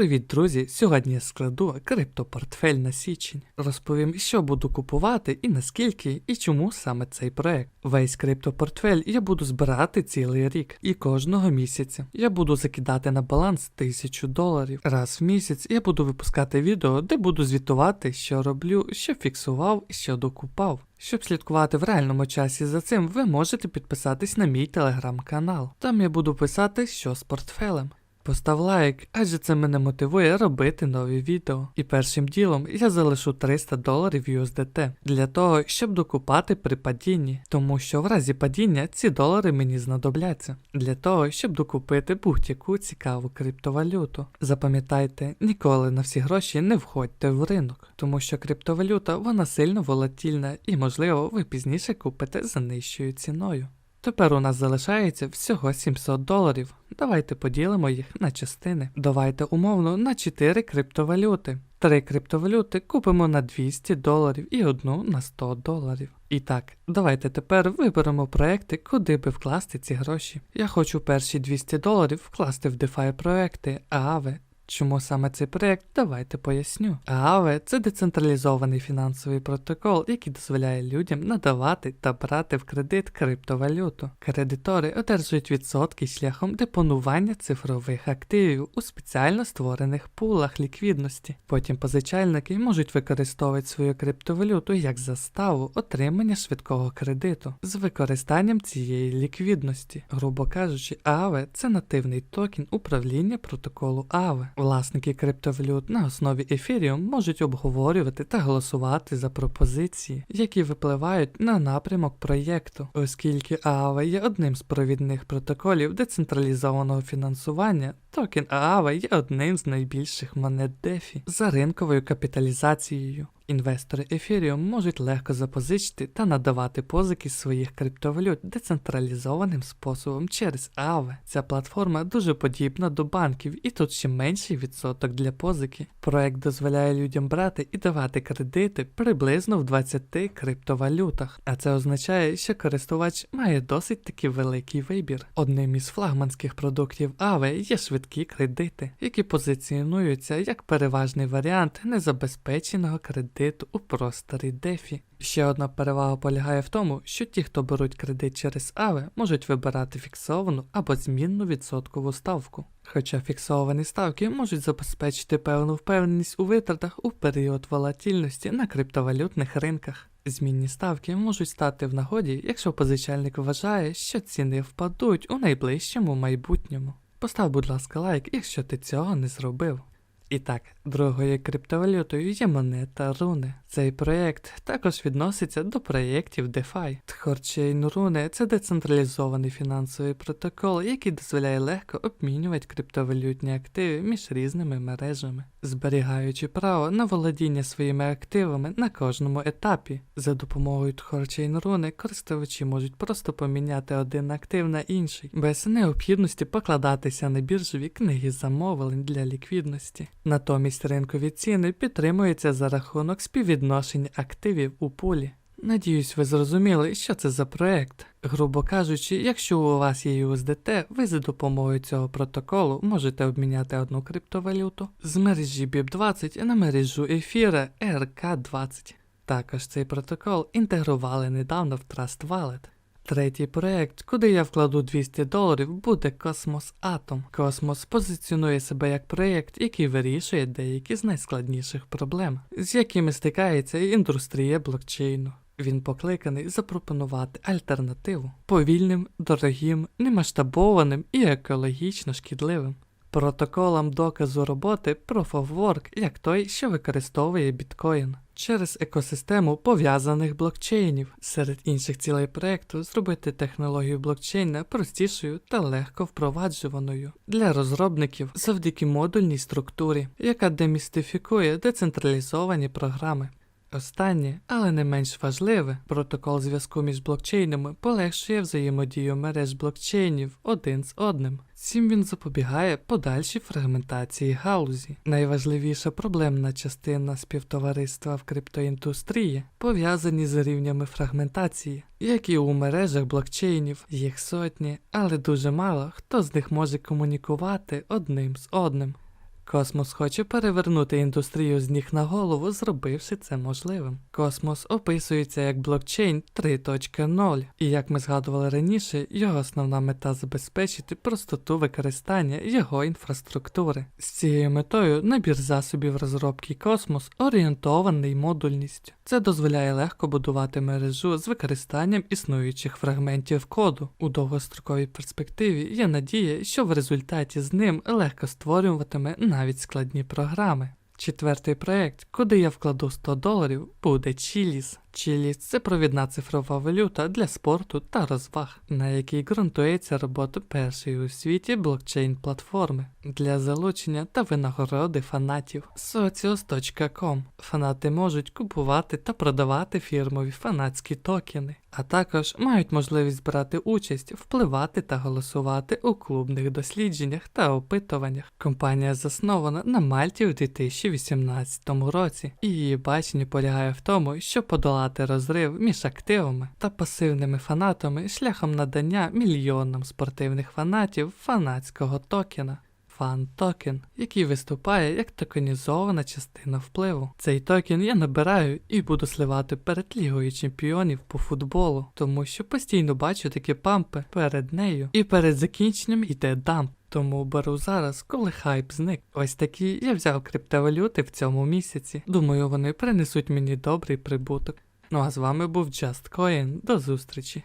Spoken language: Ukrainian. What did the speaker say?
Привіт, друзі! Сьогодні я складу криптопортфель на січень. Розповім, що буду купувати і наскільки, і чому саме цей проект. Весь криптопортфель я буду збирати цілий рік, і кожного місяця я буду закидати на баланс 1000 доларів. Раз в місяць я буду випускати відео, де буду звітувати, що роблю, що фіксував і що докупав. Щоб слідкувати в реальному часі за цим, ви можете підписатись на мій телеграм-канал. Там я буду писати, що з портфелем. Постав лайк, адже це мене мотивує робити нові відео. І першим ділом я залишу 300 доларів USDT для того, щоб докупати при падінні, тому що в разі падіння ці долари мені знадобляться для того, щоб докупити будь-яку цікаву криптовалюту. Запам'ятайте, ніколи на всі гроші не входьте в ринок, тому що криптовалюта вона сильно волатільна і, можливо, ви пізніше купите за нижчою ціною. Тепер у нас залишається всього 700 доларів. Давайте поділимо їх на частини. Давайте умовно на 4 криптовалюти. Три криптовалюти купимо на 200 доларів і одну на 100 доларів. І так, давайте тепер виберемо проекти, куди би вкласти ці гроші. Я хочу перші 200 доларів вкласти в DeFi проекти Aave, Чому саме цей проєкт, давайте поясню. Aave – це децентралізований фінансовий протокол, який дозволяє людям надавати та брати в кредит криптовалюту. Кредитори одержують відсотки шляхом депонування цифрових активів у спеціально створених пулах ліквідності. Потім позичальники можуть використовувати свою криптовалюту як заставу отримання швидкого кредиту з використанням цієї ліквідності. Грубо кажучи, Aave – це нативний токен управління протоколу Aave. Власники криптовалют на основі Ефіріум можуть обговорювати та голосувати за пропозиції, які випливають на напрямок проєкту, оскільки Аава є одним з провідних протоколів децентралізованого фінансування. Токен Аава є одним з найбільших монет DeFi за ринковою капіталізацією. Інвестори Ethereum можуть легко запозичити та надавати позики своїх криптовалют децентралізованим способом через Aave. Ця платформа дуже подібна до банків, і тут ще менший відсоток для позики. Проект дозволяє людям брати і давати кредити приблизно в 20 криптовалютах, а це означає, що користувач має досить таки великий вибір. Одним із флагманських продуктів Aave є швидкі кредити, які позиціонуються як переважний варіант незабезпеченого кредиту кредиту у просторі DeFi. Ще одна перевага полягає в тому, що ті, хто беруть кредит через AVE, можуть вибирати фіксовану або змінну відсоткову ставку. Хоча фіксовані ставки можуть забезпечити певну впевненість у витратах у період волатильності на криптовалютних ринках. Змінні ставки можуть стати в нагоді, якщо позичальник вважає, що ціни впадуть у найближчому майбутньому. Постав, будь ласка, лайк, якщо ти цього не зробив. І так, другою криптовалютою є монета Руни. Цей проєкт також відноситься до проєктів DeFi. Тхорчейн Руни це децентралізований фінансовий протокол, який дозволяє легко обмінювати криптовалютні активи між різними мережами, зберігаючи право на володіння своїми активами на кожному етапі. За допомогою Тхорчейн Руни користувачі можуть просто поміняти один актив на інший, без необхідності покладатися на біржові книги замовлень для ліквідності. Натомість ринкові ціни підтримуються за рахунок співвідношень активів у пулі. Надіюсь, ви зрозуміли, що це за проект. Грубо кажучи, якщо у вас є USDT, ви за допомогою цього протоколу можете обміняти одну криптовалюту з мережі BIP20 на мережу ефіра RK20. Також цей протокол інтегрували недавно в Trust Wallet. Третій проект, куди я вкладу 200 доларів, буде Космос Атом. Космос позиціонує себе як проєкт, який вирішує деякі з найскладніших проблем, з якими стикається індустрія блокчейну. Він покликаний запропонувати альтернативу повільним, дорогим, немасштабованим і екологічно шкідливим. Протоколам доказу роботи Proof of Work, як той, що використовує біткоін через екосистему пов'язаних блокчейнів. Серед інших цілей проекту зробити технологію блокчейна простішою та легко впроваджуваною для розробників завдяки модульній структурі, яка демістифікує децентралізовані програми. Останнє, але не менш важливе, протокол зв'язку між блокчейнами полегшує взаємодію мереж блокчейнів один з одним. Цим він запобігає подальшій фрагментації галузі. Найважливіша проблемна частина співтовариства в криптоіндустрії пов'язані з рівнями фрагментації, які у мережах блокчейнів їх сотні, але дуже мало хто з них може комунікувати одним з одним. Космос хоче перевернути індустрію з ніг на голову, зробивши це можливим. Космос описується як блокчейн 3.0, і як ми згадували раніше, його основна мета забезпечити простоту використання його інфраструктури. З цією метою набір засобів розробки Космос орієнтований модульністю. Це дозволяє легко будувати мережу з використанням існуючих фрагментів коду. У довгостроковій перспективі є надія, що в результаті з ним легко створюватиме навіть складні програми. Четвертий проект, куди я вкладу 100 доларів, буде Chiliz. Chiliz – це провідна цифрова валюта для спорту та розваг, на якій ґрунтується робота першої у світі блокчейн-платформи для залучення та винагороди фанатів. Socios.com Фанати можуть купувати та продавати фірмові фанатські токени, а також мають можливість брати участь, впливати та голосувати у клубних дослідженнях та опитуваннях. Компанія заснована на Мальті у 2018 році, і її бачення полягає в тому, щоб подолати розрив між активами та пасивними фанатами шляхом надання мільйонам спортивних фанатів фанатського токена. Фан токен, який виступає як токенізована частина впливу. Цей токен я набираю і буду сливати перед лігою чемпіонів по футболу, тому що постійно бачу такі пампи перед нею, і перед закінченням йде дамп. Тому беру зараз, коли хайп зник. Ось такі я взяв криптовалюти в цьому місяці. Думаю, вони принесуть мені добрий прибуток. Ну а з вами був Just Coin. До зустрічі.